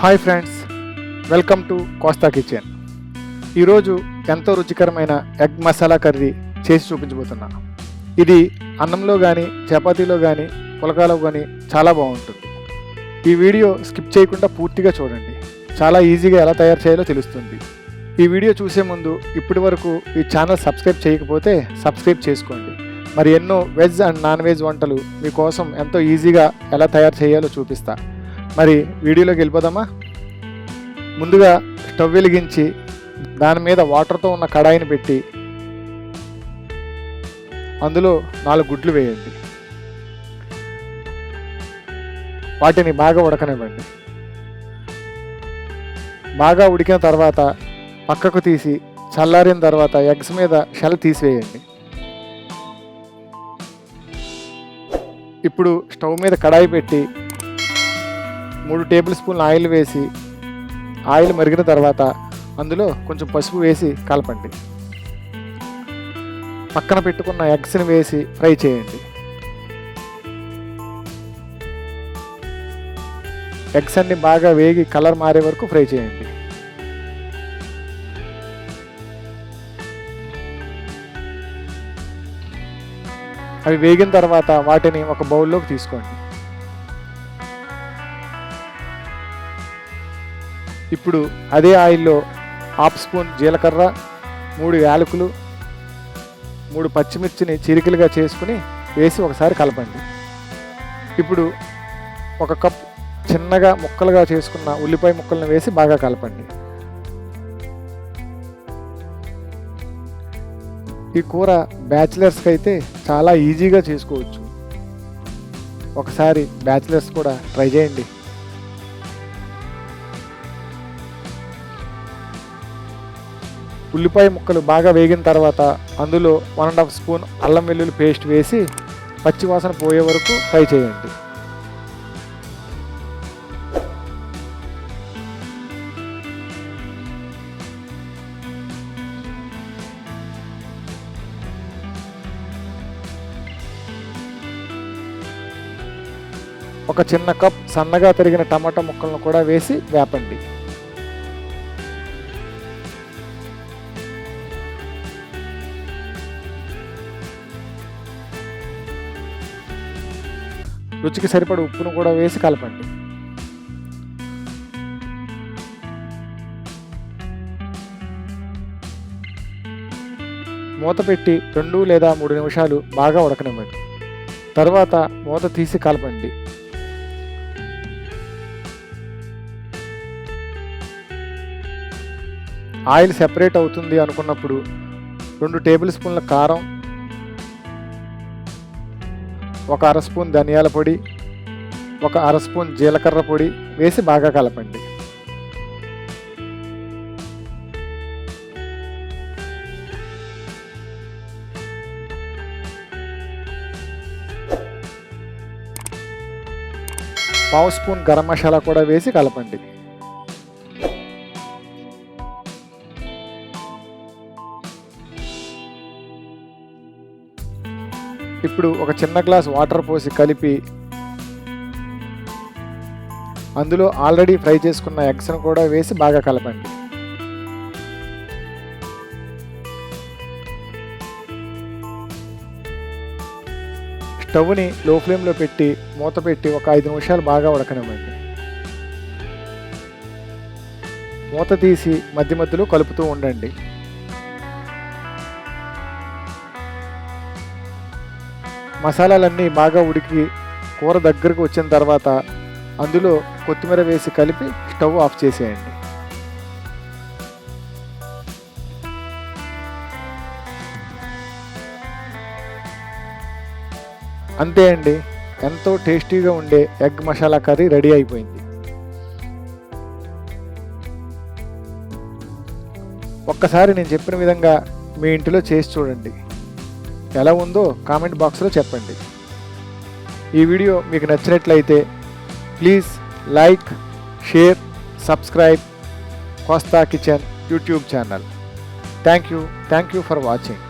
Hi friends welcome to Kosta kitchen. ఈరోజు ఎంతో రుచికరమైన ఎగ్ మసాలా కర్రీ చేసి చూపించబోతున్నా. ఇది అన్నంలో కానీ చపాతీలో కానీ పులకాలో కానీ చాలా బాగుంటుంది. ఈ వీడియో స్కిప్ చేయకుండా పూర్తిగా చూడండి. చాలా ఈజీగా ఎలా తయారు చేయాలో తెలుస్తుంది. ఈ వీడియో చూసే ముందు ఇప్పటి వరకు ఈ ఛానల్ సబ్స్క్రైబ్ చేయకపోతే సబ్స్క్రైబ్ చేసుకోండి. మరి ఎన్నో వెజ్ అండ్ నాన్ వెజ్ వంటలు మీకోసం ఎంతో ఈజీగా ఎలా తయారు చేయాలో చూపిస్తాను మరి వీడియోలోకి వెళ్ళిపోదామా? ముందుగా స్టవ్ వెలిగించి దాని మీద వాటర్తో ఉన్న కడాయిని పెట్టి అందులో నాలుగు గుడ్లు వేయండి. వాటిని బాగా ఉడకనివ్వండి. బాగా ఉడికిన తర్వాత పక్కకు తీసి చల్లారిన తర్వాత ఎగ్స్ మీద షెల్ తీసివేయండి. ఇప్పుడు స్టవ్ మీద కడాయి పెట్టి మూడు టేబుల్ స్పూన్ల ఆయిల్ వేసి ఆయిల్ మరిగిన తర్వాత అందులో కొంచెం పసుపు వేసి కలపండి. పక్కన పెట్టుకున్న ఎగ్స్ని వేసి ఫ్రై చేయండి. ఎగ్స్ అన్ని బాగా వేగి కలర్ మారే వరకు ఫ్రై చేయండి. అవి వేగిన తర్వాత వాటిని ఒక బౌల్లోకి తీసుకోండి. ఇప్పుడు అదే ఆయిల్లో హాఫ్ స్పూన్ జీలకర్ర మూడు యాలకులు మూడు పచ్చిమిర్చిని చిరికలుగా చేసుకుని వేసి ఒకసారి కలపండి. ఇప్పుడు ఒక కప్ చిన్నగా ముక్కలుగా చేసుకున్న ఉల్లిపాయ ముక్కలను వేసి బాగా కలపండి. ఈ కూర బ్యాచిలర్స్కి అయితే చాలా ఈజీగా చేసుకోవచ్చు. ఒకసారి బ్యాచిలర్స్ కూడా ట్రై చేయండి. ఉల్లిపాయ ముక్కలు బాగా వేగిన తర్వాత అందులో వన్ అండ్ హాఫ్ స్పూన్ అల్లం వెల్లుల్లి పేస్ట్ వేసి పచ్చివాసన పోయే వరకు ఫ్రై చేయండి. ఒక చిన్న కప్ సన్నగా తరిగిన టమాటా ముక్కలను కూడా వేసి వేపండి. రుచికి సరిపడ ఉప్పును కూడా వేసి కలపండి. మూత పెట్టి రెండు లేదా మూడు నిమిషాలు బాగా ఉడకనివ్వండి. తర్వాత మూత తీసి కలపండి. ఆయిల్ సెపరేట్ అవుతుంది అనుకున్నప్పుడు రెండు టేబుల్ స్పూన్ల కారం ఒక అర స్పూన్ ధనియాల పొడి ఒక అర స్పూన్ జీలకర్ర పొడి వేసి బాగా కలపండి. పావు స్పూన్ గరం మసాలా కూడా వేసి కలపండి. ఇప్పుడు ఒక చిన్న గ్లాస్ వాటర్ పోసి కలిపి అందులో ఆల్రెడీ ఫ్రై చేసుకున్న ఎగ్స్ను కూడా వేసి బాగా కలపండి. స్టవ్ని లో ఫ్లేమ్లో పెట్టి మూత పెట్టి ఒక ఐదు నిమిషాలు బాగా ఉడకనివ్వండి. మూత తీసి మధ్య మధ్యలో కలుపుతూ ఉండండి. మసాలాలన్నీ బాగా ఉడికి కూర దగ్గరకు వచ్చిన తర్వాత అందులో కొత్తిమీర వేసి కలిపి స్టవ్ ఆఫ్ చేసేయండి. అంతే అండి. ఎంతో టేస్టీగా ఉండే ఎగ్ మసాలా కర్రీ రెడీ అయిపోయింది. ఒక్కసారి నేను చెప్పిన విధంగా మీ ఇంటిలో చేసి చూడండి. ఎలా ఉందో కామెంట్ బాక్స్లో చెప్పండి. ఈ వీడియో మీకు నచ్చినట్లయితే please like share subscribe Kosta kitchen YouTube channel thank you thank you for watching